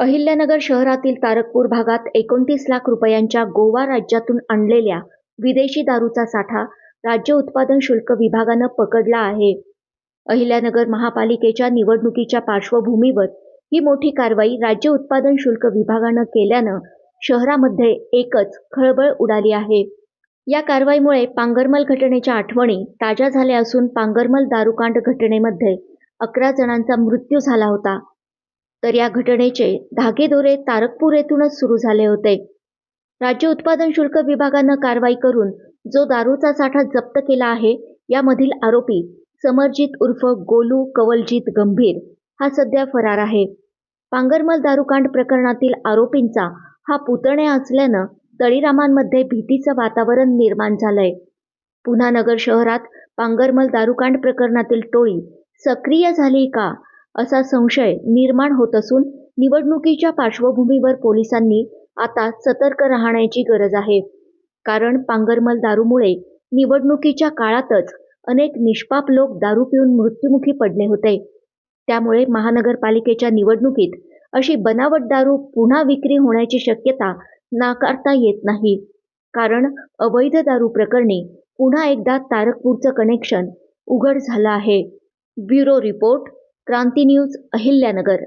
अहिल्यानगर शहरातील तारकपूर भागात एकोणतीस लाख रुपयांच्या गोवा राज्यातून आणलेल्या विदेशी दारूचा साठा राज्य उत्पादन शुल्क विभागानं पकडला आहे. अहिल्यानगर महापालिकेच्या निवडणुकीच्या पार्श्वभूमीवर ही मोठी कारवाई राज्य उत्पादन शुल्क विभागानं केल्यानं शहरामध्ये एकच खळबळ उडाली आहे. या कारवाईमुळे पांगरमल घटनेच्या आठवणी ताज्या झाल्या असून पांगरमल दारूकांड घटनेमध्ये अकरा जणांचा मृत्यू झाला होता. तर या घटनेचे धागेदोरे तारकपूर येथूनच सुरू झाले होते. राज्य उत्पादन शुल्क विभागानं कारवाई करून जो दारूचा साठा जप्त केला आहे यामधील आरोपी समरजित उर्फ गोलू कवलजीत गंभीर हा सध्या फरार आहे. पांगरमल दारूकांड प्रकरणातील आरोपींचा हा पुतण्या असल्यानं तळीरामांमध्ये भीतीचं वातावरण निर्माण झालंय. पुन्हा नगर शहरात पांगरमल दारूकांड प्रकरणातील टोळी सक्रिय झाली का असा संशय निर्माण होत असून निवडणुकीच्या पार्श्वभूमीवर पोलिसांनी आता सतर्क राहण्याची गरज आहे. कारण पांगरमल दारूमुळे निवडणुकीच्या काळातच अनेक निष्पाप लोक दारू पिऊन मृत्युमुखी पडले होते. त्यामुळे महानगरपालिकेच्या निवडणुकीत अशी बनावट दारू पुन्हा विक्री होण्याची शक्यता नाकारता येत नाही. कारण अवैध दारू प्रकरणी पुन्हा एकदा तारकपूरचं कनेक्शन उघड झालं आहे. Bureau report क्रांती न्यूज अहिल्यानगर